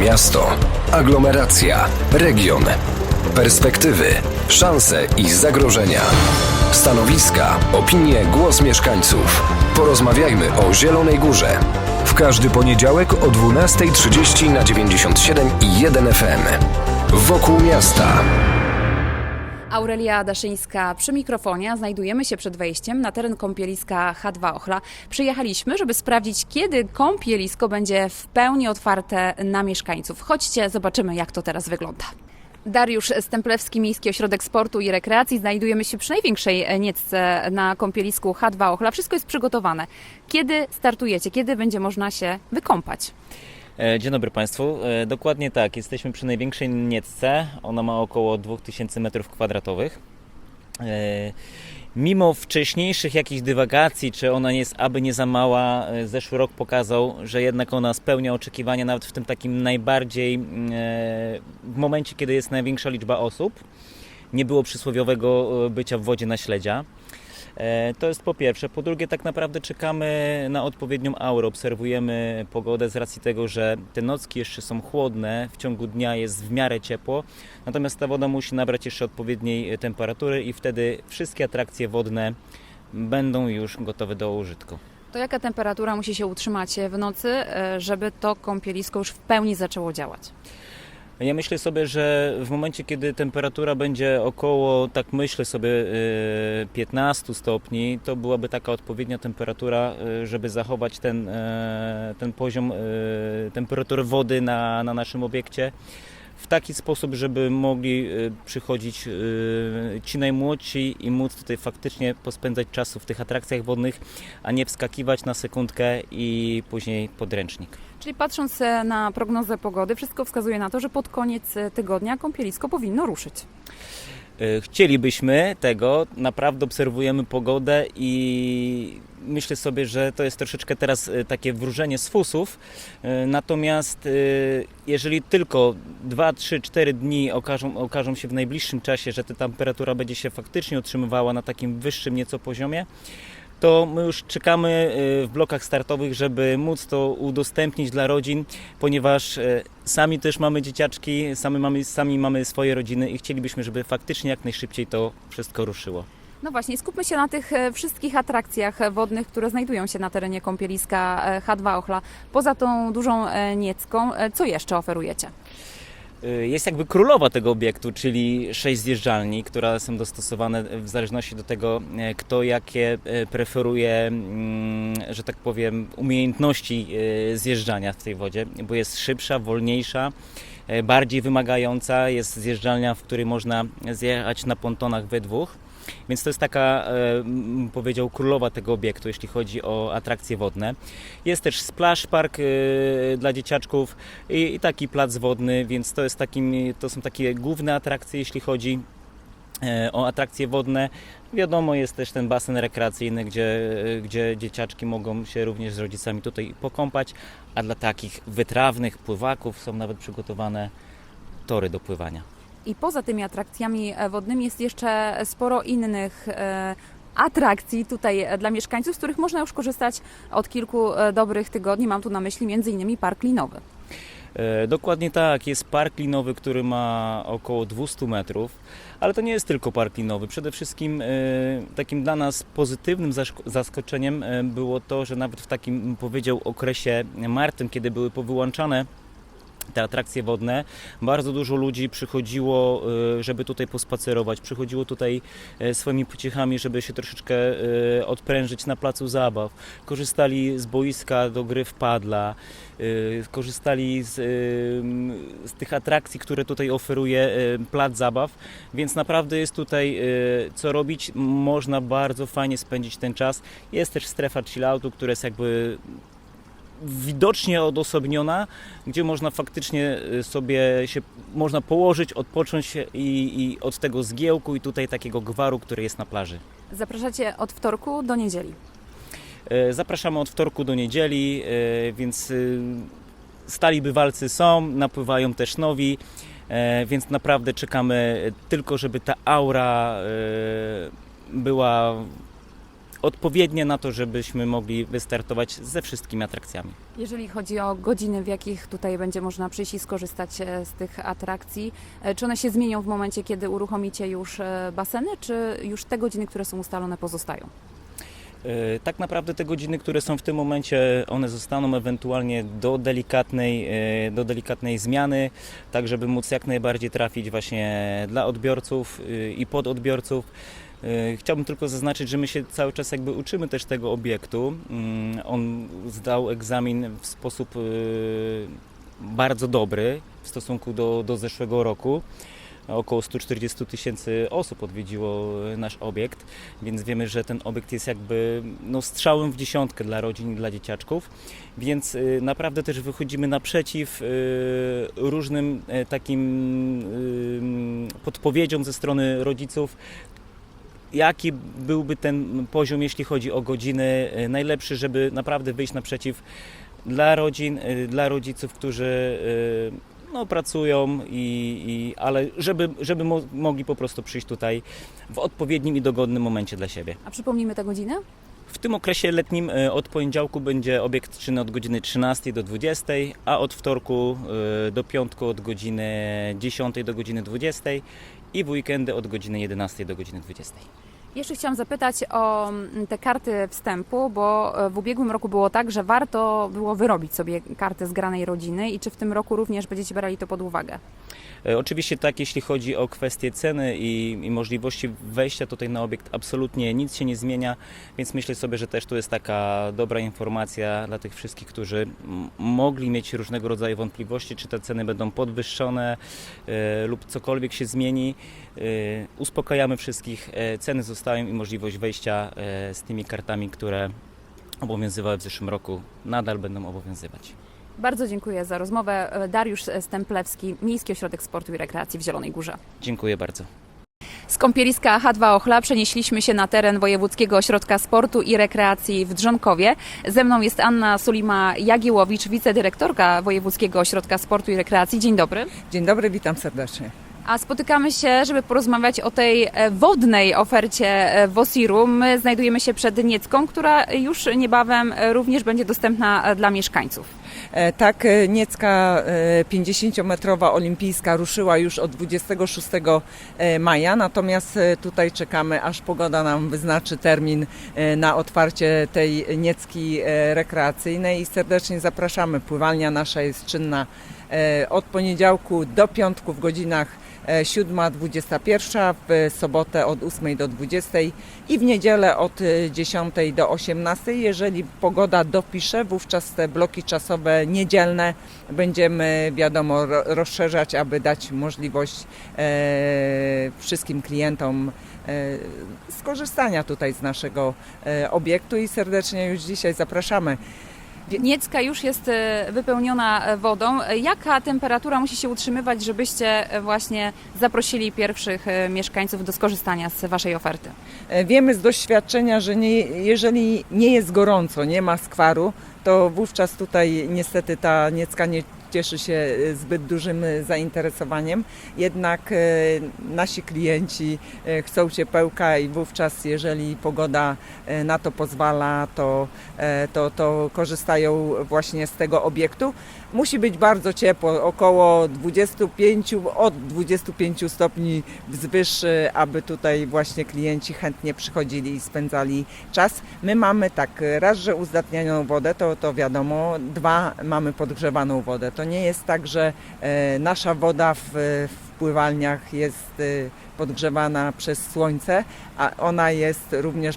Miasto, aglomeracja, region. Perspektywy, szanse i zagrożenia. Stanowiska, opinie, głos mieszkańców. Porozmawiajmy o Zielonej Górze. W każdy poniedziałek o 12.30 na 97 i 1 FM. Wokół miasta. Aurelia Daszyńska przy mikrofonie. Znajdujemy się przed wejściem na teren kąpieliska H2 Ochla. Przyjechaliśmy, żeby sprawdzić, kiedy kąpielisko będzie w pełni otwarte na mieszkańców. Chodźcie, zobaczymy, jak to teraz wygląda. Dariusz Stemplewski, Miejski Ośrodek Sportu i Rekreacji. Znajdujemy się przy największej niecce na kąpielisku H2 Ochla. Wszystko jest przygotowane. Kiedy startujecie? Kiedy będzie można się wykąpać? E, Dzień dobry Państwu. E, Dokładnie tak, jesteśmy przy największej niecce. Ona ma około 2000 m2. E, Mimo wcześniejszych jakichś dywagacji, czy ona jest aby nie za mała, zeszły rok pokazał, że jednak ona spełnia oczekiwania nawet w tym takim najbardziej, mm, w momencie kiedy jest największa liczba osób. Nie było przysłowiowego bycia w wodzie na śledzia. E, To jest po pierwsze. Po drugie, tak naprawdę czekamy na odpowiednią aurę. Obserwujemy pogodę z racji tego, że te nocki jeszcze są chłodne, w ciągu dnia jest w miarę ciepło, natomiast ta woda musi nabrać jeszcze odpowiedniej temperatury i wtedy wszystkie atrakcje wodne będą już gotowe do użytku. To jaka temperatura musi się utrzymać w nocy, e, żeby to kąpielisko już w pełni zaczęło działać? Ja myślę sobie, że w momencie, kiedy temperatura będzie około, tak myślę sobie, e, 15 stopni, to byłaby taka odpowiednia temperatura, e, żeby zachować ten, e, ten poziom temperatury wody na, na naszym obiekcie w taki sposób, żeby mogli e, przychodzić e, ci najmłodsi i móc tutaj faktycznie pospędzać czasu w tych atrakcjach wodnych, a nie wskakiwać na sekundkę i później podręcznik. Czyli patrząc e, na prognozę pogody, wszystko wskazuje na to, że pod koniec e, tygodnia kąpielisko powinno ruszyć. E, Chcielibyśmy tego, naprawdę obserwujemy pogodę i myślę sobie, że to jest troszeczkę teraz e, takie wróżenie z fusów. E, Natomiast jeżeli tylko 2, 3, 4 dni okażą, okażą się w najbliższym czasie, że ta temperatura będzie się faktycznie utrzymywała na takim wyższym nieco poziomie, to my już czekamy e, w blokach startowych, żeby móc to udostępnić dla rodzin, ponieważ e, sami też mamy dzieciaczki, sami mamy, sami mamy swoje rodziny i chcielibyśmy, żeby faktycznie jak najszybciej to wszystko ruszyło. No właśnie, skupmy się na tych e, wszystkich atrakcjach e, wodnych, które znajdują się na terenie kąpieliska e, H2 Ochla. Poza tą dużą niecką, co jeszcze oferujecie? Y, Jest jakby królowa tego obiektu, czyli sześć zjeżdżalni, które są dostosowane w zależności do tego, e, kto jakie e, preferuje, mm, że tak powiem, umiejętności e, zjeżdżania w tej wodzie, bo jest szybsza, wolniejsza, bardziej wymagająca. Jest zjeżdżalnia, w której można zjechać na pontonach we dwóch. Więc to jest taka, e, powiedział, królowa tego obiektu, jeśli chodzi o atrakcje wodne. Jest też splash park e, dla dzieciaczków i, i taki plac wodny, więc to, jest takim, to są takie główne atrakcje, jeśli chodzi e, o atrakcje wodne. Wiadomo, jest też ten basen rekreacyjny, gdzie, gdzie dzieciaczki mogą się również z rodzicami tutaj pokąpać, a dla takich wytrawnych pływaków są nawet przygotowane tory do pływania. I poza tymi atrakcjami e, wodnymi jest jeszcze sporo innych e, atrakcji tutaj e, dla mieszkańców, z których można już korzystać od kilku dobrych tygodni. Mam tu na myśli m.in. park linowy. Dokładnie tak, jest park linowy, który ma około 200 metrów, ale to nie jest tylko park linowy. Przede wszystkim takim dla nas pozytywnym zaskoczeniem było to, że nawet w takim, powiedział, okresie martwym, kiedy były powyłączane te atrakcje wodne, bardzo dużo ludzi przychodziło, e, żeby tutaj pospacerować, przychodziło tutaj e, swoimi pociechami, żeby się troszeczkę e, odprężyć na placu zabaw. Korzystali z boiska do gry w padla, y, korzystali z, y, z tych atrakcji, które tutaj oferuje y, plac zabaw, więc naprawdę jest tutaj y, co robić. Można bardzo fajnie spędzić ten czas. Jest też strefa chilloutu, która jest jakby widocznie odosobniona, gdzie można faktycznie y, sobie się można położyć, odpocząć się i, i od tego zgiełku i tutaj takiego gwaru, który jest na plaży. Zapraszacie od wtorku do niedzieli. E, Zapraszamy od wtorku do niedzieli, e, więc y, stali bywalcy są, napływają też nowi, e, więc naprawdę czekamy tylko, żeby ta aura była odpowiednie na to, żebyśmy mogli wystartować ze wszystkimi atrakcjami. Jeżeli chodzi o godziny, w jakich tutaj będzie można przyjść i skorzystać e, z tych atrakcji, e, czy one się zmienią w momencie, kiedy uruchomicie już e, baseny, czy już te godziny, które są ustalone, pozostają? Tak naprawdę te godziny, które są w tym momencie, one zostaną ewentualnie do delikatnej, do delikatnej zmiany, tak żeby móc jak najbardziej trafić właśnie dla odbiorców i pododbiorców. E, Chciałbym tylko zaznaczyć, że my się cały czas jakby uczymy też tego obiektu. Mm, On zdał egzamin w sposób e, bardzo dobry w stosunku do, do zeszłego roku. Około 140 tysięcy osób odwiedziło nasz obiekt, więc wiemy, że ten obiekt jest jakby no, strzałem w dziesiątkę dla rodzin i dla dzieciaczków, więc naprawdę też wychodzimy naprzeciw różnym takim podpowiedziom ze strony rodziców, jaki byłby ten poziom, jeśli chodzi o godziny y, najlepszy, żeby naprawdę wyjść naprzeciw dla rodzin, y, dla rodziców, którzy y, no, pracują, i, i, ale żeby, żeby mo- mogli po prostu przyjść tutaj w odpowiednim i dogodnym momencie dla siebie. A przypomnijmy te godziny? W tym okresie letnim od poniedziałku będzie obiekt czynny od godziny 13 do 20, a od wtorku do piątku od godziny 10 do godziny 20 i w weekendy od godziny 11 do godziny 20. Jeszcze chciałam zapytać o mm, te karty wstępu, bo e, w ubiegłym roku było tak, że warto było wyrobić sobie kartę zgranej rodziny i czy w tym roku również będziecie brali to pod uwagę? E, Oczywiście tak, jeśli chodzi o kwestie ceny i, i możliwości wejścia tutaj na obiekt, absolutnie nic się nie zmienia, więc myślę sobie, że też tu jest taka dobra informacja dla tych wszystkich, którzy mogli mieć różnego rodzaju wątpliwości, czy te ceny będą podwyższone e, lub cokolwiek się zmieni. E, uspokajamy wszystkich, ceny i możliwość wejścia e, z tymi kartami, które obowiązywały w zeszłym roku, nadal będą obowiązywać. Bardzo dziękuję za rozmowę. Dariusz Stemplewski, Miejski Ośrodek Sportu i Rekreacji w Zielonej Górze. Dziękuję bardzo. Z kąpieliska H2 Ochla przenieśliśmy się na teren Wojewódzkiego Ośrodka Sportu i Rekreacji w Drzonkowie. Ze mną jest Anna Sulima-Jagiełowicz, wicedyrektorka Wojewódzkiego Ośrodka Sportu i Rekreacji. Dzień dobry. Dzień dobry, witam serdecznie. A spotykamy się, żeby porozmawiać o tej e, wodnej ofercie e, Wosiru. My znajdujemy się przed Niecką, która już niebawem e, również będzie dostępna dla mieszkańców. Tak, Niecka e, 50-metrowa olimpijska ruszyła już od 26 e, maja, natomiast tutaj czekamy, aż pogoda nam wyznaczy termin na otwarcie tej Niecki rekreacyjnej i serdecznie zapraszamy. Pływalnia nasza jest czynna od poniedziałku do piątku w godzinach 7-21, w sobotę od 8 do 20 i w niedzielę od e, 10 do 18. Jeżeli pogoda dopisze, wówczas te bloki czasowe niedzielne będziemy, wiadomo, ro- rozszerzać, aby dać możliwość e, wszystkim klientom e, skorzystania tutaj z naszego e, obiektu i serdecznie już dzisiaj zapraszamy. Niecka już jest e, wypełniona e, wodą. Jaka temperatura musi się utrzymywać, żebyście e, właśnie zaprosili pierwszych mieszkańców do skorzystania z Waszej oferty? Wiemy z doświadczenia, że nie, jeżeli nie jest gorąco, nie ma skwaru, to wówczas tutaj niestety ta niecka nie cieszy się e, zbyt dużym e, zainteresowaniem. Jednak e, nasi klienci chcą ciepełka i wówczas, jeżeli pogoda na to pozwala, to, to, to korzystają właśnie z tego obiektu. Musi być bardzo ciepło, około 25, od 25 stopni wzwyż, aby tutaj właśnie klienci chętnie przychodzili i spędzali czas. My mamy tak, raz, że uzdatnianą wodę, to, to wiadomo, dwa, mamy podgrzewaną wodę. To nie jest tak, że e, nasza woda w, w pływalniach jest e, podgrzewana przez słońce, a ona jest również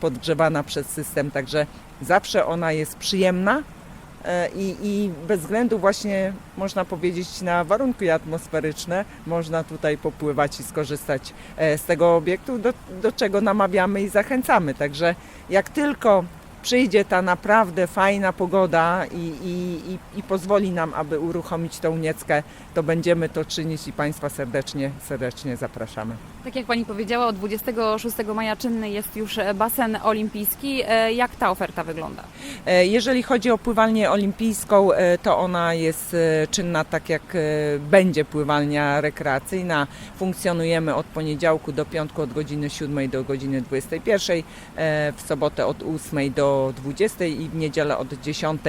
podgrzewana przez system, także zawsze ona jest przyjemna, I, I bez względu właśnie, można powiedzieć, na warunki atmosferyczne, można tutaj popływać i skorzystać e, z tego obiektu, do, do czego namawiamy i zachęcamy. Także jak tylko przyjdzie ta naprawdę fajna pogoda i, i, i pozwoli nam, aby uruchomić tą nieckę, to będziemy to czynić i Państwa serdecznie, serdecznie zapraszamy. Tak jak Pani powiedziała, od 26 maja czynny jest już e, basen olimpijski. E, Jak ta oferta wygląda? E, Jeżeli chodzi o pływalnię olimpijską, to ona jest czynna tak jak będzie pływalnia rekreacyjna. Funkcjonujemy od poniedziałku do piątku od godziny 7 do godziny 21, e, w sobotę od 8 do 20 i w niedzielę od 10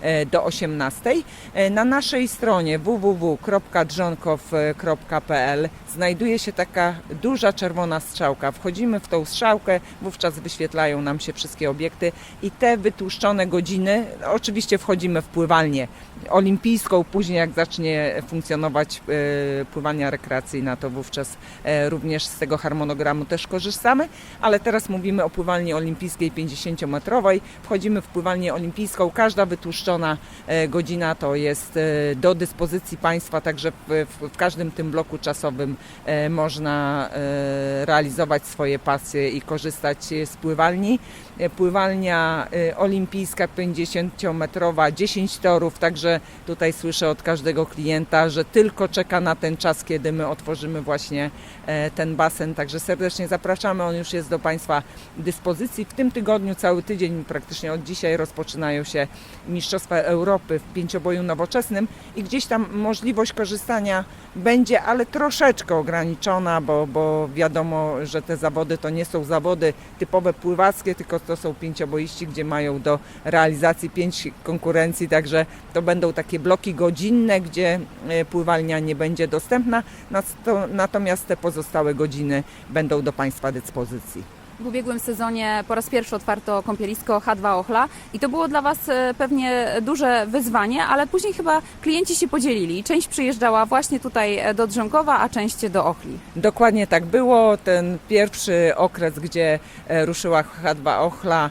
e, do 18. E, Na naszej stronie www.drzonkow.pl znajduje się taka duża czerwona strzałka. Wchodzimy w tą strzałkę, wówczas wyświetlają nam się wszystkie obiekty i te wytłuszczone godziny, oczywiście wchodzimy w pływalnię olimpijską, później jak zacznie funkcjonować e, pływalnia rekreacyjna, to wówczas e, również z tego harmonogramu też korzystamy, ale teraz mówimy o pływalni olimpijskiej 50-metrowej. Wchodzimy w pływalnię olimpijską, każda wytłuszczona e, godzina to jest do dyspozycji państwa, także w, w, każdym tym bloku czasowym można realizować swoje pasje i korzystać z pływalni. E, Pływalnia e, olimpijska 50-metrowa, 10 torów, także tutaj słyszę od każdego klienta, że tylko czeka na ten czas, kiedy my otworzymy właśnie e, ten basen. Także serdecznie zapraszamy, on już jest do Państwa dyspozycji. W tym tygodniu cały tydzień, praktycznie od dzisiaj rozpoczynają się Mistrzostwa Europy w pięcioboju nowoczesnym i gdzieś tam możliwość korzystania będzie, ale troszeczkę ograniczona, bo, bo wiadomo, że te zawody to nie są zawody typowe pływackie, tylko to są pięcioboiści, gdzie mają do realizacji pięć konkurencji, także to będą takie bloki godzinne, gdzie e, pływalnia nie będzie dostępna, natomiast te pozostałe godziny będą do Państwa dyspozycji. W ubiegłym sezonie po raz pierwszy otwarto kąpielisko H2 Ochla i to było dla Was e, pewnie duże wyzwanie, ale później chyba klienci się podzielili. Część przyjeżdżała właśnie tutaj e, do Drzonkowa, a część do Ochli. Dokładnie tak było. Ten pierwszy okres, gdzie e, ruszyła H2 Ochla,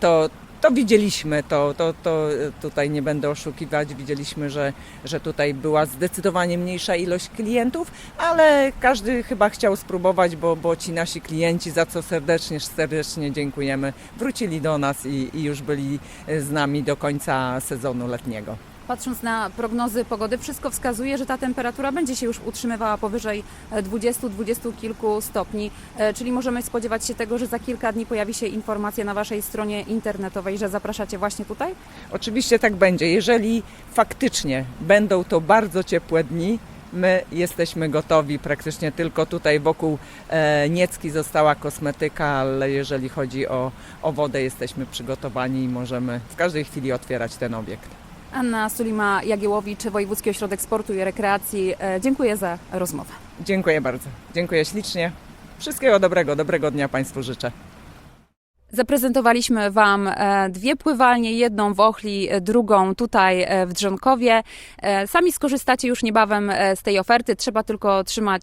to, to widzieliśmy, to, to, to e, tutaj nie będę oszukiwać, widzieliśmy, że, że tutaj była zdecydowanie mniejsza ilość klientów, ale każdy chyba chciał spróbować, bo, bo ci nasi klienci, za co serdecznie, serdecznie dziękujemy, wrócili do nas i, i już byli e, z nami do końca sezonu letniego. Patrząc na prognozy pogody, wszystko wskazuje, że ta temperatura będzie się już utrzymywała powyżej 20-20 kilku stopni, e, czyli możemy spodziewać się tego, że za kilka dni pojawi się informacja na Waszej stronie internetowej, że zapraszacie właśnie tutaj? Oczywiście tak będzie. Jeżeli faktycznie będą to bardzo ciepłe dni, my jesteśmy gotowi. Praktycznie tylko tutaj wokół e, Niecki została kosmetyka, ale jeżeli chodzi o, o wodę, jesteśmy przygotowani i możemy w każdej chwili otwierać ten obiekt. Anna Sulima-Jagiełowicz, Wojewódzki Ośrodek Sportu i Rekreacji. E, Dziękuję za rozmowę. Dziękuję bardzo. Dziękuję ślicznie. Wszystkiego dobrego, dobrego dnia Państwu życzę. Zaprezentowaliśmy Wam e, dwie pływalnie, jedną w Ochli, e, drugą tutaj w Drzonkowie. Sami skorzystacie już niebawem z tej oferty, trzeba tylko trzymać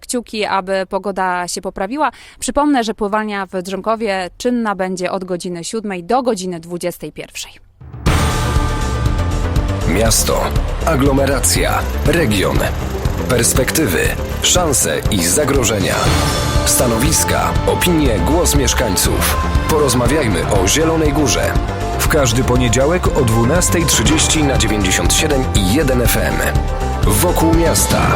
kciuki, aby pogoda się poprawiła. Przypomnę, że pływalnia w Drzonkowie czynna będzie od godziny 7 do godziny 21. Miasto, aglomeracja, region. Perspektywy, szanse i zagrożenia. Stanowiska, opinie, głos mieszkańców. Porozmawiajmy o Zielonej Górze. W każdy poniedziałek o 12.30 na 97 i 1 FM. Wokół miasta.